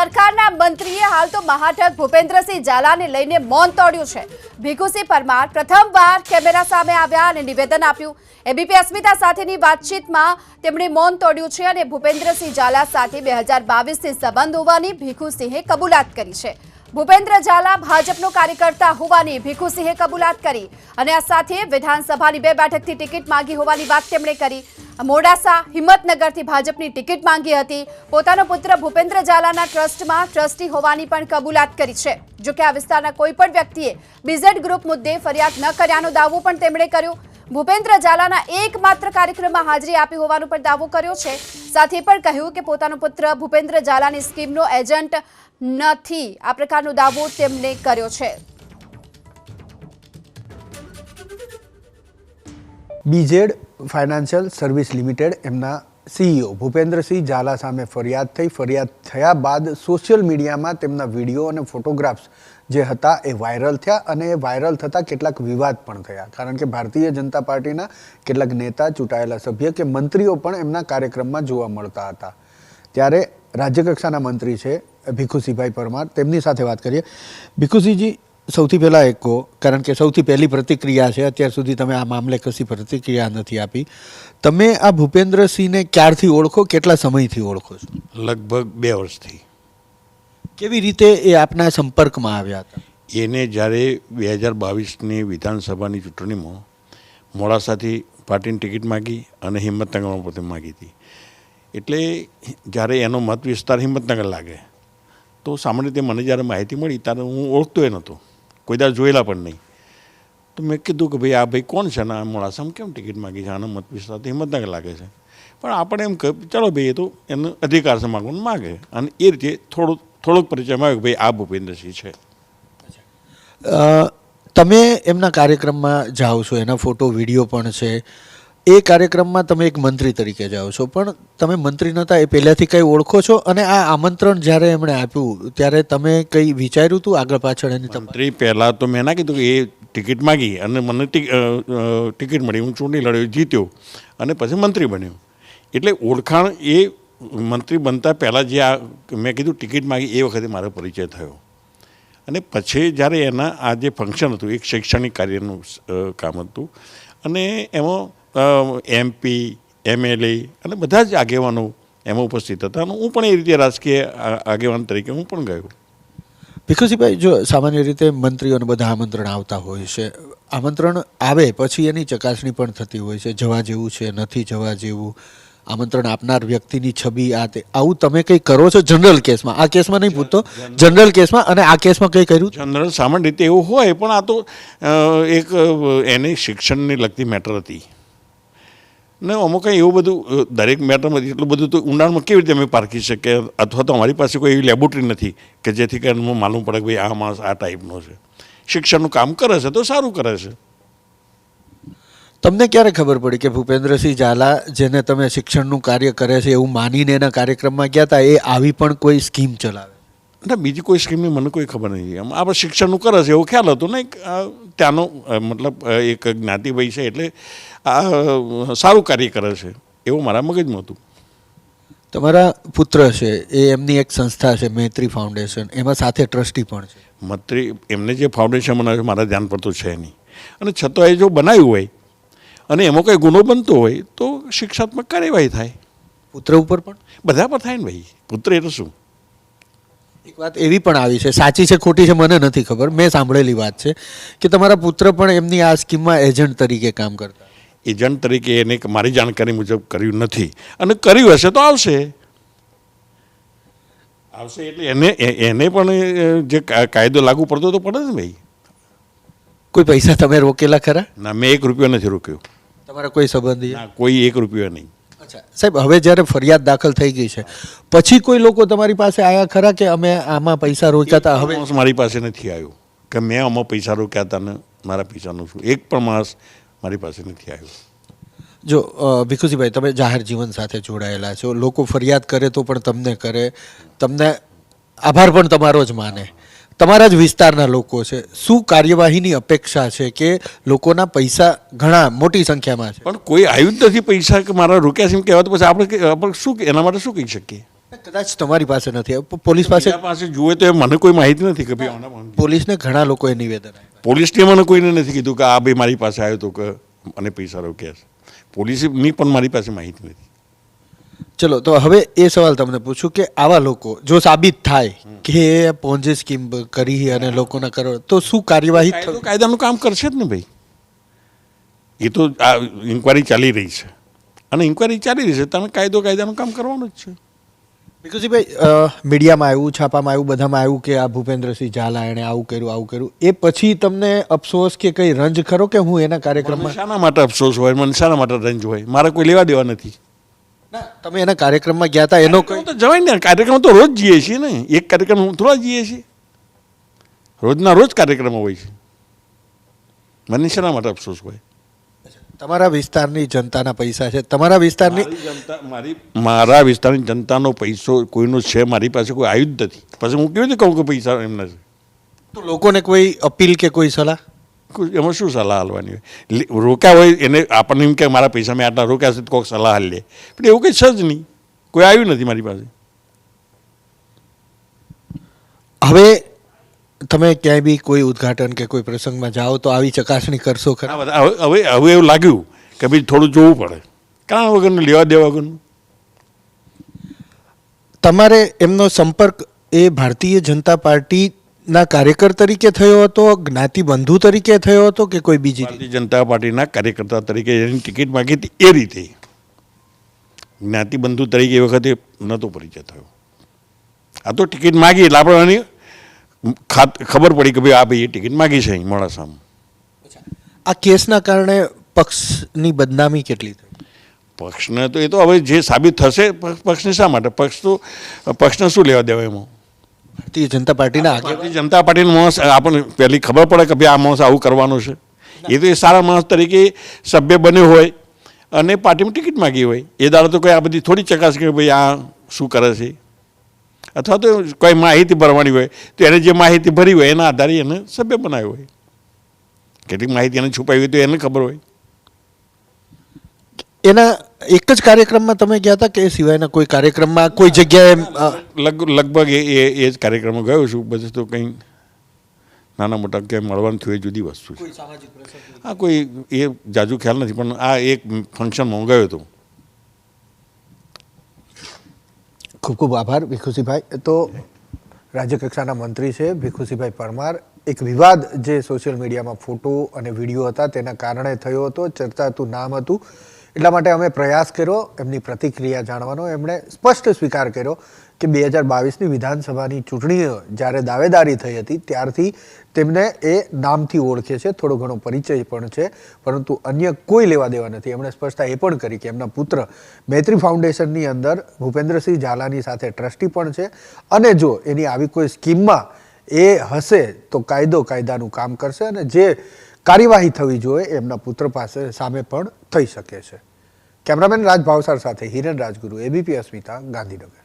સરકારના મંત્રીએ હાલ તો મહાઠક ભૂપેન્દ્રસિંહ ઝાલાને લઈને મૌન તોડ્યું છે. ભીખુસિંહ પરમાર પ્રથમવાર કેમેરા સામે આવ્યા અને નિવેદન આપ્યું. એબીપી અસ્મિતા સાથેની વાતચીતમાં તેમણે મૌન તોડ્યું છે અને ભૂપેન્દ્રસિંહ ઝાલા સાથે બે હજાર બાવીસથી સંબંધ હોવાની ભીખુસિંહે કબૂલાત કરી છે. ભૂપેન્દ્ર ઝાલા ભાજપનો કાર્યકર્તા હોવાની ભીખુસિંહે કબૂલાત કરી અને આ સાથે વિધાનસભાની બે બેઠકથી ટિકિટ માંગી હોવાની વાત તેમણે કરી. મોડાસા હિંમતનગરથી ભાજપની ટિકિટ માંગી હતી. પોતાનો પુત્ર ભૂપેન્દ્ર ઝાલાના ટ્રસ્ટમાં ટ્રસ્ટી હોવાની પણ કબૂલાત કરી છે. જોકે આ વિસ્તારના કોઈ પણ વ્યક્તિએ બીઝેડ ગ્રુપ મુદ્દે ફરિયાદ ન કર્યાનો દાવો પણ તેમણે કર્યો. ભૂપેન્દ્ર ઝાલાના એકમાત્ર કાર્યક્રમમાં હાજરી આપી હોવાનો પણ દાવો કર્યો છે. સાથે પણ કહ્યું કે પોતાનો પુત્ર ભૂપેન્દ્ર ઝાલાની સ્કીમનો એજન્ટ નથી. આ પ્રકારનો દાવો તેમણે કર્યો છે. બીઝેડ ફાઇનાન્શિયલ સર્વિસ લિમિટેડ એમના સીઈઓ ભૂપેન્દ્રસિંહ ઝાલા સામે ફરિયાદ થઈ. ફરિયાદ થયા બાદ સોશિયલ મીડિયામાં તેમના વીડિયો અને ફોટોગ્રાફ્સ જે હતા એ વાયરલ થયા અને એ વાયરલ થતાં કેટલાક વિવાદ પણ થયા. કારણ કે ભારતીય જનતા પાર્ટીના કેટલાક નેતા, ચૂંટાયેલા સભ્ય કે મંત્રીઓ પણ એમના કાર્યક્રમમાં જોવા મળતા હતા. ત્યારે રાજ્યકક્ષાના મંત્રી છે ભીખુસિંહભાઈ પરમાર. તેમની સાથે વાત કરીએ. ભીખુસિંહજી સૌથી પહેલાં એક કહો કારણ કે સૌથી પહેલી પ્રતિક્રિયા છે અત્યાર સુધી તમે આ મામલે કશી પ્રતિક્રિયા નથી આપી. તમે આ ભૂપેન્દ્રસિંહને ક્યારથી ઓળખો કેટલા સમયથી ઓળખો છો? લગભગ બે વર્ષથી. કેવી રીતે એ આપના સંપર્કમાં આવ્યા હતા? એને જ્યારે બે હજાર બાવીસની વિધાનસભાની ચૂંટણીમાં મોડાસાથી પાર્ટીની ટિકિટ માગી અને હિંમતનગરમાં પોતે માગી હતી. એટલે જ્યારે એનો મત વિસ્તાર હિંમતનગર લાગે તો સામાન્ય રીતે મને જ્યારે માહિતી મળી ત્યારે હું ઓળખતો એ નહોતો. કોઈ દાડ જોયેલા પણ નહીં. તો મેં કીધું કે ભાઈ, આ ભાઈ કોણ છે? ને મોડાસામાં કેમ ટિકિટ માગી છે? આનો મત વિસ્તાર હિંમતનગર લાગે છે. પણ આપણે એમ કહ્યું, ચાલો ભાઈ, એ તો એનો અધિકાર છે માગવાનું માગે. અને એ રીતે થોડુંક થોડોક પરિચયમાં આવ્યો કે ભાઈ, આ ભૂપેન્દ્રસિંહ છે. તમે એમના કાર્યક્રમમાં જાઓ છો, એના ફોટો, વીડિયો પણ છે. એ કાર્યક્રમમાં તમે એક મંત્રી તરીકે જાઓ છો. પણ તમે મંત્રી નહોતા, એ પહેલાંથી કંઈ ઓળખો છો? અને આ આમંત્રણ જ્યારે એમણે આપ્યું, ત્યારે તમે કંઈ વિચાર્યું હતું આગળ પાછળ એની મંત્રી પહેલાં તો મેં ના કીધું કે એ ટિકિટ માગી અને મને ટિકિટ મળી. હું ચૂંટણી લડ્યો, જીત્યો અને પછી મંત્રી બન્યો. એટલે ઓળખાણ એ મંત્રી બનતા પહેલાં જે આ, મેં કીધું ટિકિટ માગી એ વખતે મારો પરિચય થયો. અને પછી જ્યારે એના આ જે ફંક્શન હતું, એક શૈક્ષણિક કાર્યનું કામ હતું અને એમાં એમપી એમએલએ અને બધા જ આગેવાનો એમાં ઉપસ્થિત હતા. અને હું પણ એ રીતે રાજકીય આગેવાન તરીકે હું પણ ગયો. ભીખુસિંહભાઈ જો સામાન્ય રીતે મંત્રીઓને બધા આમંત્રણ આવતા હોય છે આમંત્રણ આવે પછી એની ચકાસણી પણ થતી હોય છે જવા જેવું છે નથી જવા જેવું આમંત્રણ આપનાર વ્યક્તિની છબી આ તે આવું તમે કંઈ કરો છો જનરલ કેસમાં? આ કેસમાં નહીં પૂછતો જનરલ કેસમાં અને આ કેસમાં કંઈ કર્યું? જનરલ સામાન્ય રીતે એવું હોય પણ આ તો એક એની શિક્ષણને લગતી મેટર હતી. ને અમુક કંઈ એવું બધું દરેક મેટરમાં એટલું બધું તો ઊંડાણમાં કેવી રીતે અમે પારખી શકીએ? અથવા તો અમારી પાસે કોઈ એવી લેબોરેટરી નથી કે જેથી કરીને માલુમ પડે કે ભાઈ આ માણસ આ ટાઈપનો છે. શિક્ષણનું કામ કરે છે તો સારું કરે છે. તમને ક્યારે ખબર પડી કે ભૂપેન્દ્રસિંહ ઝાલા, જેને તમે શિક્ષણનું કાર્ય કરે છે એવું માનીને એના કાર્યક્રમમાં ગયા હતા એ આવી પણ કોઈ સ્કીમ ચલાવે? ના બીજી કોઈ સ્કીમની મને કોઈ ખબર નથી. આમ આપણે શિક્ષણનું કરે છે એવો ખ્યાલ હતો ને ત્યાંનો મતલબ એક જ્ઞાતિભાઈ છે એટલે આ સારું કાર્ય કરે છે એવું મારા મગજમાં હતું. તમારા પુત્ર છે એ એમની એક સંસ્થા છે મૈત્રી ફાઉન્ડેશન. એમાં સાથે ટ્રસ્ટી પણ છે. મૈત્રી એમને જે ફાઉન્ડેશન બનાવ્યું મારા ધ્યાન પર તો છે નહીં. અને છતાં એ જો બનાવ્યું હોય અને એમાં કંઈ ગુનો બનતો હોય તો શિક્ષાત્મક કાર્યવાહી થાય. પુત્ર ઉપર પણ? બધા પર થાય ને ભાઈ. પુત્ર એટલે શું? એક વાત એવી પણ આવી છે સાચી છે ખોટી છે મને નથી ખબર. મેં સાંભળેલી વાત છે કે તમારા પુત્ર પણ એમની આ સ્કીમમાં એજન્ટ તરીકે કામ કરતા. એજન્ટ તરીકે એને મારી જાણકારી મુજબ કર્યું નથી. અને કર્યું હશે તો આવશે. આવશે એટલે એને એને પણ જે કાયદો લાગુ પડતો તો પડે ને ભાઈ. કોઈ પૈસા તમે રોકેલા ખરા? ના મેં એક રૂપિયો નથી રોક્યો. તમારા કોઈ સંબંધી કોઈ એક રૂપિયો નહીં. અચ્છા સાહેબ હવે જ્યારે ફરિયાદ દાખલ થઈ ગઈ છે પછી કોઈ લોકો તમારી પાસે આવ્યા ખરા કે અમે આમાં પૈસા રોક્યા હતા હવે મારી પાસે નથી આવ્યું કે મેં આમાં પૈસા રોક્યા હતા ને મારા પૈસાનું શું? એક પણ માણસ મારી પાસે નથી આવ્યો. જો ભીખુજીભાઈ તમે જાહેર જીવન સાથે જોડાયેલા છો. લોકો ફરિયાદ કરે તો પણ તમને કરે. તમને આભાર પણ તમારો જ માને. તમારા જ વિસ્તારના લોકો છે. શું કાર્યવાહીની અપેક્ષા છે કે લોકોના પૈસા ઘણા મોટી સંખ્યામાં છે? પણ કોઈ આવ્યું જ નથી પૈસા કે મારા રોક્યા છે એમ કહેવાય તો પછી આપણે આપણે શું એના માટે શું કહી શકીએ? કદાચ તમારી પાસે નથી. પોલીસ પાસે પાસે જુએ તો મને કોઈ માહિતી નથી કે ભાઈ પોલીસને ઘણા લોકોએ નિવેદન પોલીસને મને કોઈને નથી કીધું કે આ ભાઈ મારી પાસે આવ્યો તો કે અને પૈસા રોક્યા છે. પોલીસની પણ મારી પાસે માહિતી નથી. ચલો તો હવે એ સવાલ તમને પૂછું કે આવા લોકો જો સાબિત થાય કે પોન્જે સ્કીમ કરી અને લોકોના કરો તો શું કાર્યવાહી કાયદો કાયદાનું કામ કરશે જ ને ભાઈ. એ તો આ ઇન્કવાયરી ચાલી રહી છે. અને ઇન્કવાયરી ચાલી રહી છે તમે કાયદો કાયદાનું કામ કરવાનું જ છે. ભીખુજીભાઈ ભાઈ મીડિયામાં આવ્યું છાપામાં આવ્યું બધામાં આવ્યું કે આ ભૂપેન્દ્રસિંહ ઝાલા એણે આવું કર્યું આવું કર્યું. એ પછી તમને અફસોસ કે કંઈ રંજ ખરો કે હું એના કાર્યક્રમમાં શાના માટે અફસોસ હોય મને શાના માટે રંજ હોય? મારે કોઈ લેવા દેવા નથી. ના તમે એના કાર્યક્રમમાં ગયા હતા એનો તો જવાય ને કાર્યક્રમ તો રોજ જઈએ છીએ ને. એક કાર્યક્રમ થોડા જઈએ છીએ. રોજના રોજ કાર્યક્રમો હોય છે. મને શેના માટે અફસોસ હોય? તમારા વિસ્તારની જનતાના પૈસા છે. તમારા વિસ્તારની જનતા મારી મારા વિસ્તારની જનતાનો પૈસો કોઈનો છે મારી પાસે કોઈ આયુધ જ નથી. પછી હું કેવી રીતે કહું કે પૈસા એમના છે? તો લોકોને કોઈ અપીલ કે કોઈ સલાહ? એમાં શું સલાહ હાલવાની હોય? રોક્યા હોય એને આપણને એમ કે મારા પૈસા મેં આટલા રોક્યા છે તો કોઈક સલાહ હાલ લે. પણ એવું કંઈ છે જ નહીં. કોઈ આવ્યું નથી મારી પાસે. હવે તમે ક્યાંય બી કોઈ ઉદ્ઘાટન કે કોઈ પ્રસંગમાં જાઓ તો આવી ચકાસણી કરશો ખરા? હવે હવે એવું લાગ્યું કે ભાઈ થોડું જોવું પડે. કારણ વગરનું લેવા દેવા વગરનું તમારે એમનો સંપર્ક એ ભારતીય જનતા પાર્ટીના કાર્યકર તરીકે થયો હતો જ્ઞાતિ બંધુ તરીકે થયો હતો કે કોઈ બીજી ભારતીય જનતા પાર્ટીના કાર્યકર્તા તરીકે એની ટિકિટ માગી હતી. એ રીતે જ્ઞાતિબંધુ તરીકે એ વખતે નહોતો પરિચય થયો. આ તો ટિકિટ માગી એટલે આપણે એની ખબર પડી કે ભાઈ આ ભાઈ એ ટિકિટ માગી છે અહીં મોડાસામાં. આ કેસના કારણે પક્ષની બદનામી કેટલી થઈ? પક્ષને તો એ તો હવે જે સાબિત થશે પક્ષને શા માટે? પક્ષ તો પક્ષને શું લેવા દેવા એમાં? ભારતીય જનતા પાર્ટીના ભારતીય જનતા પાર્ટીનું માણસ આપણને પહેલી ખબર પડે કે ભાઈ આ માણસ આવું કરવાનું છે. એ તો એ સારા માણસ તરીકે સભ્ય બન્યો હોય અને પાર્ટીમાં ટિકિટ માગી હોય. એ દાડે તો કોઈ આ બધી થોડી ચકાસ કે ભાઈ આ શું કરે છે? અથવા તો કોઈ માહિતી ભરવાની હોય તો એને જે માહિતી ભરી હોય એના આધારે એને સભ્ય બનાવ્યો હોય. કેટલીક માહિતી એને છુપાવી હોય તો એને ખબર હોય. એના એક જ કાર્યક્રમમાં તમે ગયા હતા કે એ સિવાયના કોઈ કાર્યક્રમમાં કોઈ જગ્યાએ લગભગ એ એ જ કાર્યક્રમમાં ગયો છું. બધું તો કંઈ નાના મોટા ક્યાંય મળવાનું થયું એ જુદી વસ્તુ છે. હા કોઈ એ જાજુ ખ્યાલ નથી પણ આ એક ફંક્શનમાં હું ગયો હતો. ખૂબ ખૂબ આભાર ભીખુસિંહભાઈ તો રાજ્યકક્ષાના મંત્રી છે ભીખુસિંહભાઈ પરમાર. એક વિવાદ જે સોશિયલ મીડિયામાં ફોટો અને વીડિયો હતા તેના કારણે થયો હતો. ચર્ચાતું નામ હતું. એટલા માટે અમે પ્રયાસ કર્યો, એમની પ્રતિક્રિયા જાણવાનો, એમણે સ્પષ્ટ સ્વીકાર કર્યો કે બે હજાર બાવીસની વિધાનસભાની ચૂંટણીઓ જ્યારે દાવેદારી થઈ હતી, ત્યારથી તેમને એ નામથી ઓળખે છે, થોડો ઘણો પરિચય પણ છે, પરંતુ અન્ય કોઈ લેવા દેવા નથી. એમણે સ્પષ્ટતા એ પણ કરી કે એમના પુત્ર મૈત્રી ફાઉન્ડેશનની અંદર ભૂપેન્દ્રસિંહ ઝાલાની સાથે ટ્રસ્ટી પણ છે અને જો એની આવી કોઈ સ્કીમમાં એ હશે, તો કાયદો કાયદાનું કામ કરશે અને જે કાર્યવાહી થવી જોઈએ એમના પુત્ર પાસે સામે પણ થઈ શકે છે. કેમેરામેન રાજ ભાવસાર સાથે હિરેન રાજગુરુ એબીપી અસ્મિતા, ગાંધીનગર.